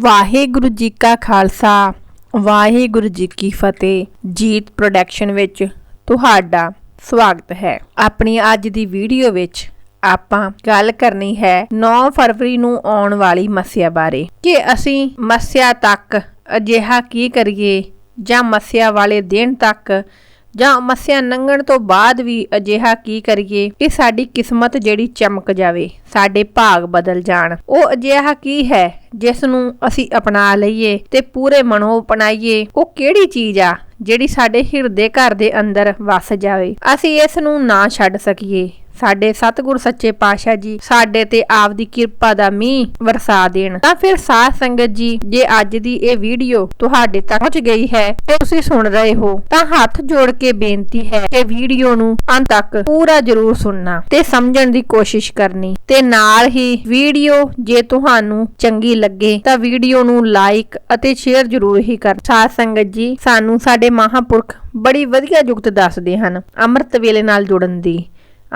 ਵਾਹਿਗੁਰੂ ਜੀ ਕਾ ਖਾਲਸਾ, ਵਾਹਿਗੁਰੂ ਜੀ ਕੀ ਫਤਿਹ। ਜੀਤ ਪ੍ਰੋਡਕਸ਼ਨ ਵਿੱਚ ਤੁਹਾਡਾ ਸਵਾਗਤ ਹੈ। ਆਪਣੀ ਅੱਜ ਦੀ ਵੀਡੀਓ ਵਿੱਚ ਆਪਾਂ ਗੱਲ ਕਰਨੀ ਹੈ 9 ਫਰਵਰੀ ਨੂੰ ਆਉਣ ਵਾਲੀ ਮੱਸਿਆ ਬਾਰੇ। ਕਿ ਅਸੀਂ ਮੱਸਿਆ ਤੱਕ ਅਜਿਹਾ ਕੀ ਕਰੀਏ ਜਾਂ ਮੱਸਿਆ ਵਾਲੇ ਦਿਨ ਤੱਕ ਜਾਂ ਮੱਸਿਆ ਲੰਘਣ ਤੋਂ ਬਾਅਦ ਵੀ ਅਜਿਹਾ ਕੀ ਕਰੀਏ ਕਿ ਸਾਡੀ ਕਿਸਮਤ ਜਿਹੜੀ ਚਮਕ ਜਾਵੇ, ਸਾਡੇ ਭਾਗ ਬਦਲ ਜਾਣ। ਉਹ ਅਜਿਹਾ ਕੀ ਹੈ ਜਿਸ ਨੂੰ ਅਸੀਂ ਅਪਣਾ ਲਈਏ ਤੇ ਪੂਰੇ ਮਨੋਂ ਅਪਣਾਈਏ? ਉਹ ਕਿਹੜੀ ਚੀਜ਼ ਆ ਜਿਹੜੀ ਸਾਡੇ ਹਿਰਦੇ ਘਰ ਦੇ ਅੰਦਰ ਵਸ ਜਾਵੇ? ਅਸੀਂ ਇਸ ਨੂੰ ਨਾ ਛੱਡ ਸਕੀਏ। ਸਾਡੇ ਸਤਿਗੁਰ ਸੱਚੇ ਪਾਤਸ਼ਾਹ ਜੀ ਸਾਡੇ ਤੇ ਆਪ ਦੀ ਕਿਰਪਾ ਦਾ ਮੀਂਹ ਵਰਸਾ ਦੇਣ। ਤਾਂ ਫਿਰ ਸਾਧ ਸੰਗਤ ਜੀ, ਜੇ ਅੱਜ ਦੀ ਇਹ ਵੀਡੀਓ ਤੁਹਾਡੇ ਤੱਕ ਪਹੁੰਚ ਗਈ ਹੈ ਤੇ ਤੁਸੀਂ ਸੁਣ ਰਹੇ ਹੋ, ਤਾਂ ਹੱਥ ਜੋੜ ਕੇ ਬੇਨਤੀ ਹੈ ਕਿ ਵੀਡੀਓ ਨੂੰ ਅੰਤ ਤੱਕ ਪੂਰਾ ਜ਼ਰੂਰ ਸੁਣਨਾ ਤੇ ਸਮਝਣ ਦੀ ਕੋਸ਼ਿਸ਼ ਕਰਨੀ। ਤੇ ਨਾਲ ਹੀ ਵੀਡੀਓ ਜੇ ਤੁਹਾਨੂੰ ਚੰਗੀ ਲੱਗੇ, ਤਾਂ ਵੀਡੀਓ ਨੂੰ ਲਾਈਕ ਅਤੇ ਸ਼ੇਅਰ ਜ਼ਰੂਰ ਹੀ ਕਰ। ਸਾਧ ਸੰਗਤ ਜੀ, ਸਾਨੂੰ ਸਾਡੇ ਮਹਾਪੁਰਖ ਬੜੀ ਵਧੀਆ ਜੁਗਤ ਦੱਸਦੇ ਹਨ, ਅੰਮ੍ਰਿਤ ਵੇਲੇ ਨਾਲ ਜੁੜਨ ਦੀ।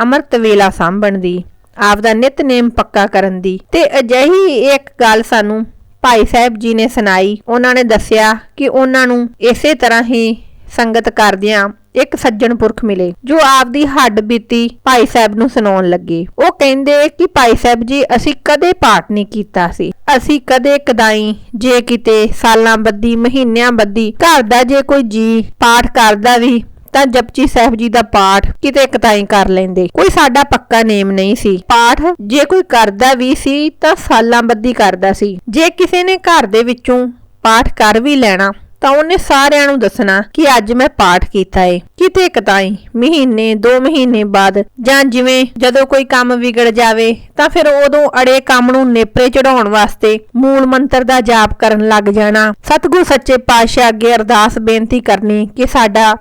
ਅਮਰਤ ਵੇਲਾ ਸਾਂਭਣ ਦੀ ਆਪ ਦਾ ਨਿਤਨੇਮ ਪੱਕਾ ਕਰਨ ਦੀ। ਤੇ ਅਜਿਹੀ ਇੱਕ ਗੱਲ ਸਾਨੂੰ ਭਾਈ ਸਾਹਿਬ ਜੀ ਨੇ ਸੁਣਾਈ। ਉਹਨਾਂ ਨੇ ਦੱਸਿਆ ਕਿ ਉਹਨਾਂ ਨੂੰ ਇਸੇ ਤਰ੍ਹਾਂ ਹੀ ਸੰਗਤ ਕਰਦਿਆਂ ਇੱਕ ਸੱਜਣ ਪੁਰਖ ਮਿਲੇ, ਜੋ ਆਪਦੀ ਹੱਡ ਬੀਤੀ ਭਾਈ ਸਾਹਿਬ ਨੂੰ ਸੁਣਾਉਣ ਲੱਗੇ। ਉਹ ਕਹਿੰਦੇ ਕਿ ਭਾਈ ਸਾਹਿਬ ਜੀ, ਅਸੀਂ ਕਦੇ ਪਾਠ ਨਹੀਂ ਕੀਤਾ ਸੀ। ਅਸੀਂ ਕਦੇ ਕਦਾਈ ਜੇ ਕਿਤੇ ਸਾਲਾਂ ਬੱਦੀ ਮਹੀਨਿਆਂ ਬੱਦੀ ਘਰ ਦਾ ਜੇ ਕੋਈ ਜੀ ਪਾਠ ਕਰਦਾ ਵੀ ਤਾਂ ਜਪਜੀ ਸਾਹਿਬ ਜੀ ਦਾ ਪਾਠ ਕਿਤੇ ਕਤਾਈ ਕਰ ਲੈਂਦੇ। ਕੋਈ ਸਾਡਾ ਪੱਕਾ ਨੇਮ ਨਹੀਂ ਸੀ। ਪਾਠ ਜੇ ਕੋਈ ਕਰਦਾ ਵੀ ਸੀ ਤਾਂ ਸਾਲਾਂ ਬੱਦੀ ਕਰਦਾ ਸੀ। ਜੇ ਕਿਸੇ ਨੇ ਘਰ ਦੇ ਵਿੱਚੋਂ ਪਾਠ ਕਰ ਵੀ ਲੈਣਾ, ਤਾਂ ਉਹਨੇ ਸਾਰਿਆਂ ਨੂੰ ਦੱਸਣਾ ਕਿ ਅੱਜ ਮੈਂ ਪਾਠ ਕੀਤਾ ਏ। ਕਿਤੇ ਕਤਾਈ ਮਹੀਨੇ 2 ਮਹੀਨੇ ਬਾਅਦ ਜਾਂ ਜਿਵੇਂ ਜਦੋਂ ਕੋਈ ਕੰਮ ਵਿਗੜ ਜਾਵੇ, ਤਾਂ ਫਿਰ ਉਦੋਂ ਅੜੇ ਕੰਮ ਨੂੰ ਨੇਪਰੇ ਚੜਾਉਣ ਵਾਸਤੇ ਮੂਲ ਮੰਤਰ ਦਾ ਜਾਪ ਕਰਨ ਲੱਗ ਜਾਣਾ। ਸਤਿਗੁਰ ਸੱਚੇ ਪਾਤਸ਼ਾਹ ਅੱਗੇ ਅਰਦਾਸ ਬੇਨਤੀ ਕਰਨੀ ਕਿ ਸਾਡਾ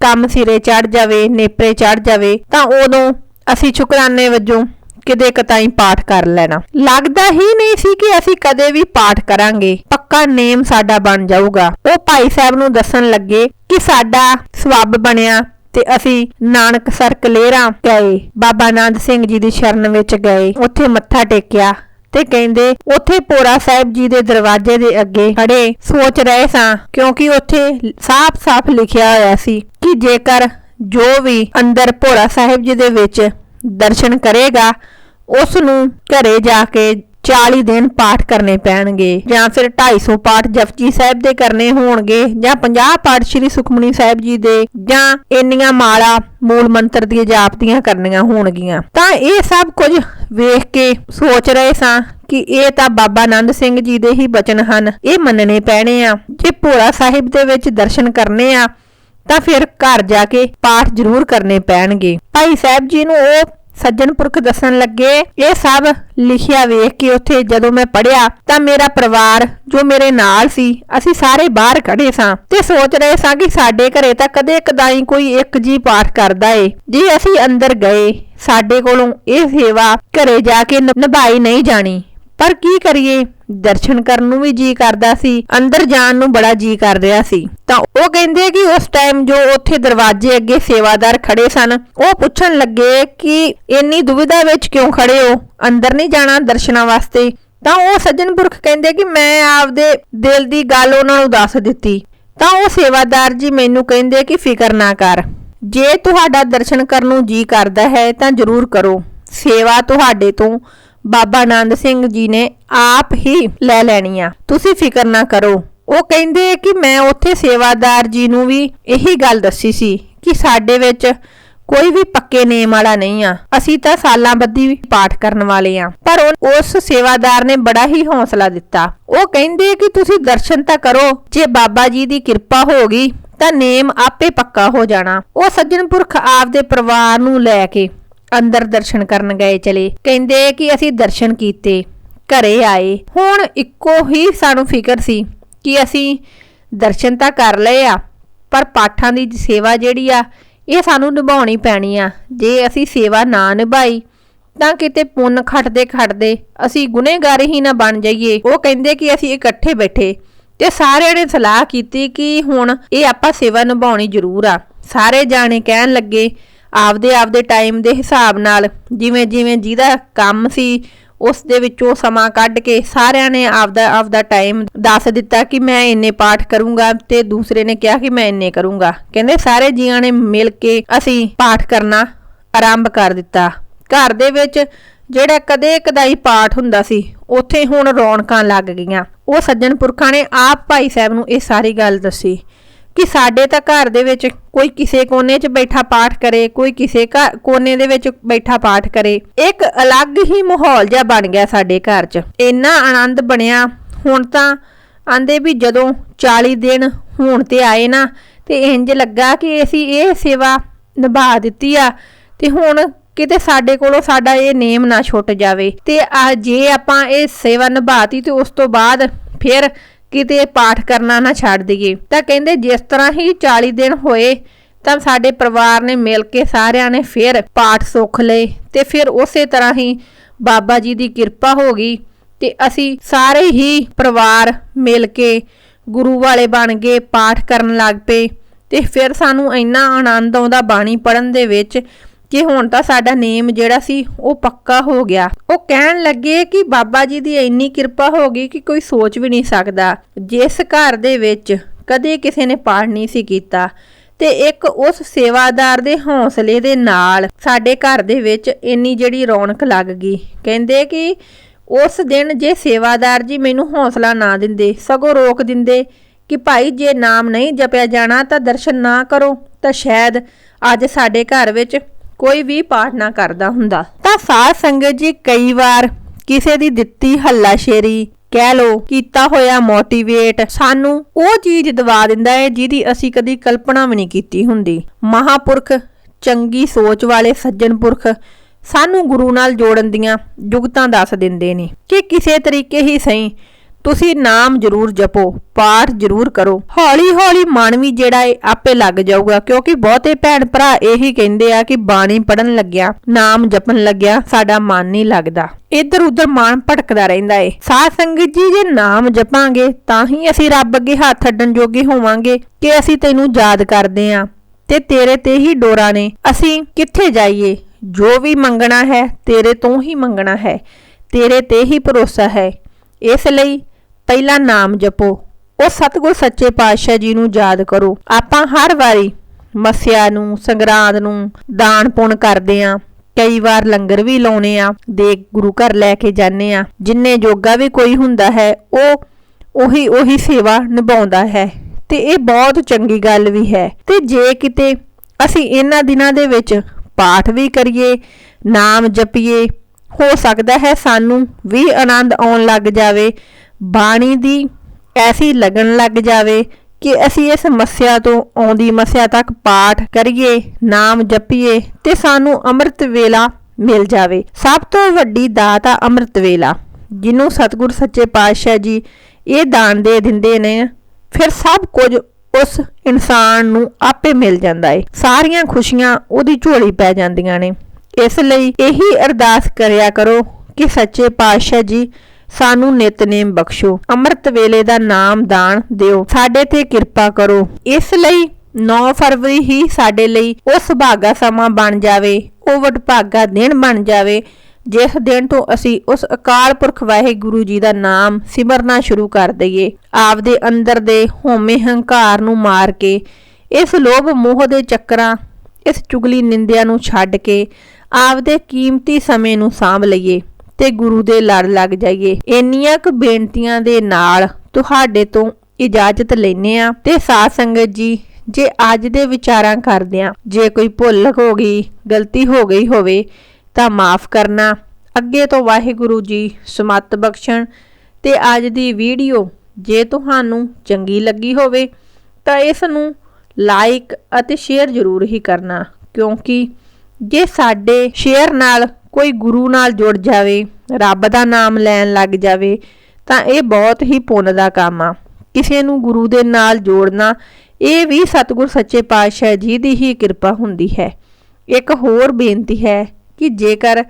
ਕੰਮ ਸਿਰੇ ਚੜ ਜਾਵੇ, ਨੇਪਰੇ ਚੜ ਜਾਵੇ, ਤਾਂ ਉਦੋਂ ਅਸੀਂ ਸ਼ੁਕਰਾਨੇ ਵਜੋਂ ਕਿਤੇ ਕਤਾਈ ਪਾਠ ਕਰ ਲੈਣਾ। ਲੱਗਦਾ ਹੀ ਨਹੀਂ ਸੀ ਕਿ ਅਸੀਂ ਕਦੇ ਵੀ ਪਾਠ ਕਰਾਂਗੇ। ਪੱਕਾ ਨੇਮ ਸਾਡਾ ਬਣ ਜਾਊਗਾ। ਉਹ ਭਾਈ ਸਾਹਿਬ ਨੂੰ ਦੱਸਣ ਲੱਗੇ ਕਿ ਸਾਡਾ ਸਵੱਬ ਬਣਿਆ ਤੇ ਅਸੀਂ ਨਾਨਕ ਸਰ ਕਲੇਰਾ ਗਏ, ਬਾਬਾ ਨੰਦ ਸਿੰਘ ਜੀ ਦੀ ਸ਼ਰਨ ਵਿੱਚ ਗਏ, ਉੱਥੇ ਮੱਥਾ ਟੇਕਿਆ ਤੇ ਕਹਿੰਦੇ, ਉੱਥੇ ਪੋਰਾ ਸਾਹਿਬ ਜੀ ਦੇ ਦਰਵਾਜ਼ੇ ਦੇ ਅੱਗੇ ਖੜੇ ਸੋਚ ਰਹੇ ਸਾਂ, ਕਿਉਂਕਿ ਉੱਥੇ ਸਾਫ਼-ਸਾਫ਼ ਲਿਖਿਆ ਹੋਇਆ ਸੀ ਕਿ ਜੇਕਰ ਜੋ ਵੀ ਅੰਦਰ ਪੋਰਾ ਸਾਹਿਬ ਜੀ ਦੇ ਵਿੱਚ ਦਰਸ਼ਨ ਕਰੇਗਾ ਉਸ ਨੂੰ ਘਰੇ ਜਾ ਕੇ 40 ਦਿਨ ਪਾਠ ਕਰਨੇ ਪੈਣਗੇ, ਜਾਂ ਫਿਰ 250 ਪਾਠ ਜਪਜੀ ਸਾਹਿਬ ਦੇ ਕਰਨੇ ਹੋਣਗੇ, ਜਾਂ 50 ਪਾਠ ਸ੍ਰੀ ਸੁਖਮਨੀ ਸਾਹਿਬ ਜੀ ਦੇ, ਜਾਂ ਇੰਨੀਆਂ ਮਾਲਾ ਮੂਲ ਮੰਤਰ ਦੀਆਂ ਜਾਪਦੀਆਂ ਕਰਨੀਆਂ ਹੋਣਗੀਆਂ। ਤਾਂ ਇਹ ਸਭ ਕੁਝ ਵੇਖ ਕੇ ਸੋਚ ਰਹੇ ਸਾਂ ਕਿ ਇਹ ਤਾਂ ਬਾਬਾ ਆਨੰਦ ਸਿੰਘ ਜੀ ਦੇ ਹੀ ਬਚਨ ਹਨ, ਇਹ ਮੰਨਣੇ ਪੈਣੇ ਆ। ਜੇ ਭੋਰਾ ਸਾਹਿਬ ਦੇ ਵਿੱਚ ਦਰਸ਼ਨ ਕਰਨੇ ਆ ਤਾਂ ਫਿਰ ਘਰ ਜਾ ਕੇ ਪਾਠ ਜ਼ਰੂਰ ਕਰਨੇ ਪੈਣਗੇ। ਭਾਈ ਸਾਹਿਬ ਜੀ ਨੂੰ ਉਹ ਸੱਜਣ ਪੁਰਖ ਦੱਸਣ ਲੱਗੇ, ਇਹ ਸਭ ਲਿਖਿਆ ਵੇਖ ਕੇ ਉੱਥੇ ਜਦੋਂ ਮੈਂ ਪੜਿਆ ਤਾਂ ਮੇਰਾ ਪਰਿਵਾਰ ਜੋ ਮੇਰੇ ਨਾਲ ਸੀ, ਅਸੀਂ ਸਾਰੇ ਬਾਹਰ ਖੜੇ ਸਾਂ ਤੇ ਸੋਚ ਰਹੇ ਸਾਂ ਕਿ ਸਾਡੇ ਘਰੇ ਤਾਂ ਕਦੇ ਕਦਾਈ ਕੋਈ ਇੱਕ ਜੀ ਪਾਠ ਕਰਦਾ ਏ। ਜੇ ਅਸੀਂ ਅੰਦਰ ਗਏ, ਸਾਡੇ ਕੋਲੋਂ ਇਹ ਸੇਵਾ ਘਰੇ ਜਾ ਕੇ ਨਿਭਾਈ ਨਹੀਂ ਜਾਣੀ। ਪਰ ਕੀ ਕਰੀਏ? ਦਰਸ਼ਨ ਕਰਨ ਨੂੰ ਵੀ ਜੀ ਕਰਦਾ ਸੀ, ਅੰਦਰ ਜਾਣ ਨੂੰ ਬੜਾ ਜੀ ਕਰ ਰਿਹਾ ਸੀ। ਤਾਂ ਉਹ ਕਹਿੰਦੇ ਕਿ ਉਸ ਟਾਈਮ ਜੋ ਉੱਥੇ ਦਰਵਾਜ਼ੇ ਅੱਗੇ ਸੇਵਾਦਾਰ ਖੜੇ ਸਨ, ਉਹ ਪੁੱਛਣ ਲੱਗੇ ਕਿ ਇੰਨੀ ਦੁਵਿਧਾ ਵਿੱਚ ਕਿਉਂ ਖੜੇ ਹੋ? ਅੰਦਰ ਨਹੀਂ ਜਾਣਾ ਦਰਸ਼ਨਾਂ ਵਾਸਤੇ? ਤਾਂ ਉਹ ਸੱਜਣ ਪੁਰਖ ਕਹਿੰਦੇ ਕਿ ਮੈਂ ਆਪਦੇ ਦਿਲ ਦੀ ਗੱਲ ਉਹਨਾਂ ਨੂੰ ਦੱਸ ਦਿੱਤੀ। ਤਾਂ ਉਹ ਸੇਵਾਦਾਰ ਜੀ ਮੈਨੂੰ ਕਹਿੰਦੇ ਕਿ ਫਿਕਰ ਨਾ ਕਰ। ਜੇ ਤੁਹਾਡਾ ਦਰਸ਼ਨ ਕਰਨ ਨੂੰ ਜੀ ਕਰਦਾ ਹੈ ਤਾਂ ਜ਼ਰੂਰ ਕਰੋ। ਸੇਵਾ ਤੁਹਾਡੇ ਤੋਂ ਬਾਬਾ ਆਨੰਦ ਸਿੰਘ ਜੀ ਨੇ ਆਪ ਹੀ ਲੈ ਲੈਣੀ ਤੁਸੀਂ ਫਿਕਰ ਨਾ ਕਰੋ। ਉਹ ਕਹਿੰਦੇ ਕਿ ਮੈਂ ਉੱਥੇ ਸੇਵਾਦਾਰ ਜੀ ਨੂੰ ਵੀ ਇਹੀ ਗੱਲ ਦੱਸੀ ਸੀ ਕਿ ਸਾਡੇ ਵਿੱਚ ਕੋਈ ਵੀ ਪੱਕੇ ਨੇਮ ਵਾਲਾ ਨਹੀਂ ਆ। ਅਸੀਂ ਤਾਂ ਸਾਲਾਂ ਬੱਧੀ ਪਾਠ ਕਰਨ ਵਾਲੇ ਆ। ਪਰ ਉਸ ਸੇਵਾਦਾਰ ਨੇ ਬੜਾ ਹੀ ਹੌਸਲਾ ਦਿੱਤਾ। ਉਹ ਕਹਿੰਦੇ ਕਿ ਤੁਸੀਂ ਦਰਸ਼ਨ ਤਾਂ ਕਰੋ। ਜੇ ਬਾਬਾ ਜੀ ਦੀ ਕਿਰਪਾ ਹੋ ਗਈ ਤਾਂ ਨੇਮ ਆਪੇ ਪੱਕਾ ਹੋ ਜਾਣਾ। ਉਹ ਸੱਜਣ ਪੁਰਖ ਆਪਦੇ ਪਰਿਵਾਰ ਨੂੰ ਲੈ ਕੇ ਅੰਦਰ ਦਰਸ਼ਨ ਕਰਨ ਗਏ ਚਲੇ। ਕਹਿੰਦੇ ਕਿ ਅਸੀਂ ਦਰਸ਼ਨ ਕੀਤੇ, ਘਰੇ ਆਏ। ਹੁਣ ਇੱਕੋ ਹੀ ਸਾਨੂੰ ਫਿਕਰ ਸੀ ਕਿ ਅਸੀਂ ਦਰਸ਼ਨ ਤਾਂ ਕਰ ਲਏ ਆ, ਪਰ ਪਾਠਾਂ ਦੀ ਸੇਵਾ ਜਿਹੜੀ ਆ, ਇਹ ਸਾਨੂੰ ਨਿਭਾਉਣੀ ਪੈਣੀ ਆ। ਜੇ ਅਸੀਂ ਸੇਵਾ ਨਾ ਨਿਭਾਈ, ਤਾਂ ਕਿਤੇ ਪੁੰਨ ਖੱਟਦੇ ਖੱਟਦੇ ਅਸੀਂ ਗੁਨੇਗਾਰ ਹੀ ਨਾ ਬਣ ਜਾਈਏ। ਉਹ ਕਹਿੰਦੇ ਕਿ ਅਸੀਂ ਇਕੱਠੇ ਬੈਠੇ ਤੇ ਸਾਰਿਆਂ ਨੇ ਸਲਾਹ ਕੀਤੀ ਕਿ ਹੁਣ ਇਹ ਆਪਾਂ ਸੇਵਾ ਨਿਭਾਉਣੀ ਜ਼ਰੂਰ ਆ। ਸਾਰੇ ਜਾਣੇ ਕਹਿਣ ਲੱਗੇ ਆਪਦੇ ਆਪਦੇ ਟਾਈਮ ਦੇ ਹਿਸਾਬ ਨਾਲ ਜਿਵੇਂ ਜਿਵੇਂ ਜਿਹਦਾ ਕੰਮ ਸੀ, ਉਸ ਦੇ ਵਿੱਚੋਂ ਸਮਾਂ ਕੱਢ ਕੇ ਸਾਰਿਆਂ ਨੇ ਆਪਦਾ ਆਪਦਾ ਟਾਈਮ ਦੱਸ ਦਿੱਤਾ ਕਿ ਮੈਂ ਇੰਨੇ ਪਾਠ ਕਰੂੰਗਾ ਤੇ ਦੂਸਰੇ ਨੇ ਕਿਹਾ ਕਿ ਮੈਂ ਇੰਨੇ ਕਰੂੰਗਾ। ਕਹਿੰਦੇ ਸਾਰੇ ਜੀਆਂ ਨੇ ਮਿਲ ਕੇ ਅਸੀਂ ਪਾਠ ਕਰਨਾ ਆਰੰਭ ਕਰ ਦਿੱਤਾ। ਘਰ ਦੇ ਵਿੱਚ ਜਿਹੜਾ ਕਦੇ ਕਦਾਈ ਪਾਠ ਹੁੰਦਾ ਸੀ, ਉੱਥੇ ਹੁਣ ਰੌਣਕਾਂ ਲੱਗ ਗਈਆਂ। ਉਹ ਸੱਜਣ ਪੁਰਖਾਂ ਨੇ ਆਪ ਭਾਈ ਸਾਹਿਬ ਨੂੰ ਇਹ ਸਾਰੀ ਗੱਲ ਦੱਸੀ। ਕਿ ਸਾਡੇ ਤਾਂ ਘਰ ਦੇ ਵਿੱਚ ਕੋਈ ਕਿਸੇ ਕੋਨੇ 'ਚ ਬੈਠਾ ਪਾਠ ਕਰੇ, ਕੋਈ ਕਿਸੇ ਕੋਨੇ ਦੇ ਵਿੱਚ ਬੈਠਾ ਪਾਠ ਕਰੇ। ਇੱਕ ਅਲੱਗ ਹੀ ਮਾਹੌਲ ਜਿਹਾ ਬਣ ਗਿਆ ਸਾਡੇ ਘਰ 'ਚ। ਇੰਨਾ ਆਨੰਦ ਬਣਿਆ। ਹੁਣ ਤਾਂ ਆਂਦੇ ਵੀ ਜਦੋਂ 40 ਦਿਨ ਹੋਣ ਤੇ ਆਏ ਨਾ, ਤੇ ਇੰਜ ਲੱਗਾ ਕਿ ਅਸੀਂ ਇਹ ਸੇਵਾ ਨਿਭਾ ਦਿੱਤੀ ਆ, ਤੇ ਹੁਣ ਕਿਤੇ ਸਾਡੇ ਕੋਲੋਂ ਸਾਡਾ ਇਹ ਨੇਮ ਨਾ ਛੁੱਟ ਜਾਵੇ। ਤੇ ਆ ਜੇ ਆਪਾਂ ਇਹ ਸੇਵਾ ਨਿਭਾਤੀ ਤੇ ਉਸ ਤੋਂ ਬਾਅਦ ਫਿਰ ਕਿਤੇ ਪਾਠ ਕਰਨਾ ਨਾ ਛੱਡ ਦਈਏ। ਤਾਂ ਕਹਿੰਦੇ ਜਿਸ ਤਰ੍ਹਾਂ ਹੀ 40 ਦਿਨ ਹੋਏ, ਤਾਂ ਸਾਡੇ ਪਰਿਵਾਰ ਨੇ ਮਿਲ ਕੇ ਸਾਰਿਆਂ ਨੇ ਫਿਰ ਪਾਠ ਸੁੱਖ ਲਏ ਤੇ ਫਿਰ ਉਸੇ ਤਰ੍ਹਾਂ ਹੀ ਬਾਬਾ ਜੀ ਦੀ ਕਿਰਪਾ ਹੋ ਗਈ ਤੇ ਅਸੀਂ ਸਾਰੇ ਹੀ ਪਰਿਵਾਰ ਮਿਲ ਕੇ ਗੁਰੂ ਵਾਲੇ ਬਣ ਗਏ ਪਾਠ ਕਰਨ ਲੱਗ ਪਏ ਤੇ ਫਿਰ ਸਾਨੂੰ ਇੰਨਾ ਆਨੰਦ ਆਉਂਦਾ ਬਾਣੀ ਪੜਨ ਦੇ ਵਿੱਚ ਕਿ ਹੁਣ ਤਾਂ ਸਾਡਾ ਨੇਮ ਜਿਹੜਾ ਸੀ, ਉਹ ਪੱਕਾ ਹੋ ਗਿਆ। ਉਹ ਕਹਿਣ ਲੱਗੇ ਕਿ ਬਾਬਾ ਜੀ ਦੀ ਇੰਨੀ ਕਿਰਪਾ ਹੋ ਗਈ ਕਿ ਕੋਈ ਸੋਚ ਵੀ ਨਹੀਂ ਸਕਦਾ। ਜਿਸ ਘਰ ਦੇ ਵਿੱਚ ਕਦੇ ਕਿਸੇ ਨੇ ਪਾਠ ਨਹੀਂ ਸੀ ਕੀਤਾ ਤੇ ਇੱਕ ਉਸ ਸੇਵਾਦਾਰ ਦੇ ਹੌਸਲੇ ਦੇ ਨਾਲ ਸਾਡੇ ਘਰ ਦੇ ਵਿੱਚ ਇੰਨੀ ਜਿਹੜੀ ਰੌਣਕ ਲੱਗ ਗਈ। ਕਹਿੰਦੇ ਕਿ ਉਸ ਦਿਨ ਜੇ ਸੇਵਾਦਾਰ ਜੀ ਮੈਨੂੰ ਹੌਸਲਾ ਨਾ ਦਿੰਦੇ, ਸਗੋਂ ਰੋਕ ਦਿੰਦੇ ਕਿ ਭਾਈ ਜੇ ਨਾਮ ਨਹੀਂ ਜਪਿਆ ਜਾਣਾ ਤਾਂ ਦਰਸ਼ਨ ਨਾ ਕਰੋ, ਤਾਂ ਸ਼ਾਇਦ ਅੱਜ ਸਾਡੇ ਘਰ ਵਿੱਚ ਕੋਈ ਵੀ ਪਾਠ ਨਾ ਕਰਦਾ ਹੁੰਦਾ। ਤਾਂ ਸਾਧ ਸੰਗਤ ਜੀ ਕਈ ਵਾਰ ਕਿਸੇ ਦੀ ਦਿੱਤੀ ਹੱਲਾਸ਼ੇਰੀ, ਕਹਿ ਲੋ ਕੀਤਾ ਹੋਇਆ ਮੋਟੀਵੇਟ ਸਾਨੂੰ ਉਹ ਚੀਜ਼ ਦਵਾ ਦਿੰਦਾ ਹੈ ਜਿਹਦੀ ਅਸੀਂ ਕਦੀ ਕਲਪਨਾ ਵੀ ਨਹੀਂ ਕੀਤੀ ਹੁੰਦੀ। ਮਹਾਪੁਰਖ, ਚੰਗੀ ਸੋਚ ਵਾਲੇ ਸੱਜਣ ਪੁਰਖ ਸਾਨੂੰ ਗੁਰੂ ਨਾਲ ਜੋੜਨ ਦੀਆਂ ਜੁਗਤਾਂ ਦੱਸ ਦਿੰਦੇ ਨੇ ਕਿ ਕਿਸੇ ਤਰੀਕੇ ਹੀ ਸਹੀ ਤੁਸੀਂ ਨਾਮ ਜ਼ਰੂਰ ਜਪੋ, ਪਾਠ ਜ਼ਰੂਰ ਕਰੋ। ਹੌਲੀ ਹੌਲੀ ਮਨ ਵੀ ਜਿਹੜਾ ਏ, ਆਪੇ ਲੱਗ ਜਾਊਗਾ, ਕਿਉਂਕਿ ਬਹੁਤੇ ਭੈਣ ਭਰਾ ਇਹੀ ਕਹਿੰਦੇ ਆ ਕਿ ਬਾਣੀ ਪੜਨ ਲੱਗਿਆ, ਨਾਮ ਜਪਣ ਲੱਗਿਆ, ਸਾਡਾ ਮਨ ਨਹੀਂ ਲੱਗਦਾ। ਇੱਧਰ ਉੱਧਰ ਮਨ ਭਟਕਦਾ ਰਹਿੰਦਾ ਏ। ਸਾਧ ਸੰਗਤ ਜੀ, ਜੇ ਨਾਮ ਜਪਾਂਗੇ, ਤਾਂ ਹੀ ਅਸੀਂ ਰੱਬ ਅੱਗੇ ਹੱਥ ਅੱਡਣ ਜੋਗੇ ਹੋਵਾਂਗੇ ਕਿ ਅਸੀਂ ਤੈਨੂੰ ਯਾਦ ਕਰਦੇ ਆਂ। ਤੇ ਤੇਰੇ ਤੇ ਹੀ ਡੋਰਾ ਨੇ। ਅਸੀਂ ਕਿੱਥੇ ਜਾਈਏ? ਜੋ ਵੀ ਮੰਗਣਾ ਹੈ, ਤੇਰੇ ਤੋਂ ਹੀ ਮੰਗਣਾ ਹੈ। ਤੇਰੇ ਤੇ ਹੀ ਭਰੋਸਾ ਹੈ। ਇਸ ਲਈ ਪਹਿਲਾ ਨਾਮ ਜਪੋ। ਉਹ ਸਤਿਗੁਰ ਸੱਚੇ ਪਾਤਸ਼ਾਹ ਜੀ ਨੂੰ ਯਾਦ ਕਰੋ। ਆਪਾਂ ਹਰ ਵਾਰੀ ਮਸਿਆ ਨੂੰ, ਸੰਗਰਾਂਦ ਨੂੰ ਦਾਨ ਪੁਣ ਕਰਦੇ ਆਂ। ਕਈ ਵਾਰ ਲੰਗਰ ਵੀ ਲਾਉਨੇ ਆ ਦੇ ਗੁਰੂ ਘਰ ਲੈ ਕੇ ਜਾਂਦੇ ਆ। ਜਿੰਨੇ ਜੋਗਾ ਵੀ ਕੋਈ ਹੁੰਦਾ ਹੈ, ਉਹ ਉਹੀ ਉਹੀ ਸੇਵਾ ਨਿਭਾਉਂਦਾ ਹੈ। ਤੇ ਇਹ ਬਹੁਤ ਚੰਗੀ ਗੱਲ ਵੀ ਹੈ। ਤੇ ਜੇ ਕਿਤੇ ਅਸੀਂ ਇਹਨਾਂ ਦਿਨਾਂ ਦੇ ਵਿੱਚ ਪਾਠ ਵੀ ਕਰੀਏ, ਨਾਮ ਜਪੀਏ, ਹੋ ਸਕਦਾ ਹੈ ਸਾਨੂੰ ਵੀ ਆਨੰਦ ਆਉਣ ਲੱਗ ਜਾਵੇ। ਬਾਣੀ ਦੀ ਐਸੀ ਲੱਗਣ ਲੱਗ ਜਾਵੇ ਕਿ ਅਸੀਂ ਇਸ ਮੱਸਿਆ ਤੋਂ ਆਉਂਦੀ ਮੱਸਿਆ ਤੱਕ ਪਾਠ ਕਰੀਏ, ਨਾਮ ਜਪੀਏ ਤੇ ਸਾਨੂੰ ਅੰਮ੍ਰਿਤ ਵੇਲਾ ਮਿਲ ਜਾਵੇ। ਸਭ ਤੋਂ ਵੱਡੀ ਦਾਤ ਆ ਅੰਮ੍ਰਿਤ ਵੇਲਾ, ਜਿਹਨੂੰ ਸਤਿਗੁਰ ਸੱਚੇ ਪਾਤਸ਼ਾਹ ਜੀ ਇਹ ਦਾਨ ਦੇ ਦਿੰਦੇ ਨੇ, ਫਿਰ ਸਭ ਕੁਝ ਉਸ ਇਨਸਾਨ ਨੂੰ ਆਪੇ ਮਿਲ ਜਾਂਦਾ ਏ। ਸਾਰੀਆਂ ਖੁਸ਼ੀਆਂ ਉਹਦੀ ਝੋਲੀ ਪੈ ਜਾਂਦੀਆਂ ਨੇ। ਇਸ ਲਈ ਇਹੀ ਅਰਦਾਸ ਕਰਿਆ ਕਰੋ ਕਿ ਸੱਚੇ ਪਾਤਸ਼ਾਹ ਜੀ ਸਾਨੂੰ ਨਿਤਨੇਮ ਬਖਸ਼ੋ। ਅੰਮ੍ਰਿਤ ਵੇਲੇ ਦਾ ਨਾਮ ਦਾਨ ਦਿਓ। ਸਾਡੇ ਤੇ ਕਿਰਪਾ ਕਰੋ। ਇਸ ਲਈ 9 ਫਰਵਰੀ ਹੀ ਸਾਡੇ ਲਈ ਉਹ ਸੁਭਾਗਾ ਸਮਾਂ ਬਣ ਜਾਵੇ। ਉਹ ਵਡਭਾਗਾ ਦਿਨ ਬਣ ਜਾਵੇ। ਜਿਸ ਦਿਨ ਤੋਂ ਅਸੀਂ ਉਸ ਅਕਾਲ ਪੁਰਖ ਵਾਹਿਗੁਰੂ ਜੀ ਦਾ ਨਾਮ ਸਿਮਰਨਾ ਸ਼ੁਰੂ ਕਰ ਦਈਏ। ਆਪਦੇ ਅੰਦਰ ਦੇ ਹਉਮੈ ਹੰਕਾਰ ਨੂੰ ਮਾਰ ਕੇ, ਇਸ ਲੋਭ ਮੋਹ ਦੇ ਚੱਕਰਾਂ, ਇਸ ਚੁਗਲੀ ਨਿੰਦਿਆ ਨੂੰ ਛੱਡ ਕੇ ਆਪਦੇ ਕੀਮਤੀ ਸਮੇਂ ਨੂੰ ਸਾਂਭ ਲਈਏ। ਤੇ ਗੁਰੂ ਦੇ ਲੜ ਲੱਗ ਜਾਈਏ। ਇੰਨੀਆਂ ਕੁ ਬੇਨਤੀਆਂ ਦੇ ਨਾਲ ਤੁਹਾਡੇ ਤੋਂ ਇਜਾਜ਼ਤ ਲੈਨੇ ਆ ਤੇ ਸਾਧ ਸੰਗਤ ਜੀ, ਜੇ ਅੱਜ ਦੇ ਵਿਚਾਰਾਂ ਕਰਦੇ ਆ ਜੇ ਕੋਈ ਭੁੱਲ ਹੋ ਗਈ, ਗਲਤੀ ਹੋ ਗਈ ਹੋਵੇ, ਤਾਂ ਮਾਫ ਕਰਨਾ। ਅੱਗੇ ਤੋਂ ਵਾਹਿਗੁਰੂ ਜੀ ਸਮਤ ਬਖਸ਼ਣ। ਤੇ ਅੱਜ ਦੀ ਵੀਡੀਓ ਜੇ ਤੁਹਾਨੂੰ ਚੰਗੀ ਲੱਗੀ ਹੋਵੇ, ਤਾਂ ਇਸ ਨੂੰ ਲਾਈਕ ਅਤੇ ਸ਼ੇਅਰ ਜ਼ਰੂਰ ਹੀ ਕਰਨਾ। ਕਿਉਂਕਿ ਜੇ ਸਾਡੇ ਸ਼ੇਅਰ ਨਾਲ ਕੋਈ ਗੁਰੂ ਨਾਲ ਜੁੜ ਜਾਵੇ, ਰੱਬ ਦਾ ਨਾਮ ਲੈਣ ਲੱਗ ਜਾਵੇ, ਤਾਂ ਇਹ ਬਹੁਤ ਹੀ ਪੁੰਨ ਦਾ ਕੰਮ ਆ। ਕਿਸੇ ਨੂੰ ਗੁਰੂ ਦੇ ਨਾਲ ਜੋੜਨਾ, ਇਹ ਵੀ ਸਤਿਗੁਰ ਸੱਚੇ ਪਾਤਸ਼ਾਹ ਜੀ ਦੀ ਹੀ ਕਿਰਪਾ ਹੁੰਦੀ ਹੈ। ਇੱਕ ਹੋਰ ਬੇਨਤੀ ਹੈ ਕਿ ਜੇਕਰ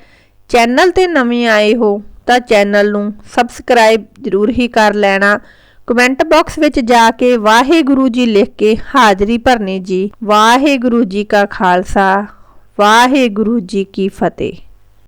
ਚੈਨਲ ਤੇ ਨਵੇਂ ਆਏ ਹੋ, ਤਾਂ ਚੈਨਲ ਨੂੰ ਸਬਸਕ੍ਰਾਈਬ ਜ਼ਰੂਰ ਹੀ ਕਰ ਲੈਣਾ। ਕਮੈਂਟ ਬਾਕਸ ਵਿੱਚ ਜਾ ਕੇ ਵਾਹਿਗੁਰੂ ਜੀ ਲਿਖ ਕੇ ਹਾਜ਼ਰੀ ਭਰਨੀ ਜੀ। ਵਾਹਿਗੁਰੂ ਜੀ ਕਾ ਖਾਲਸਾ, ਵਾਹਿਗੁਰੂ ਜੀ ਕੀ ਫਤਿਹ।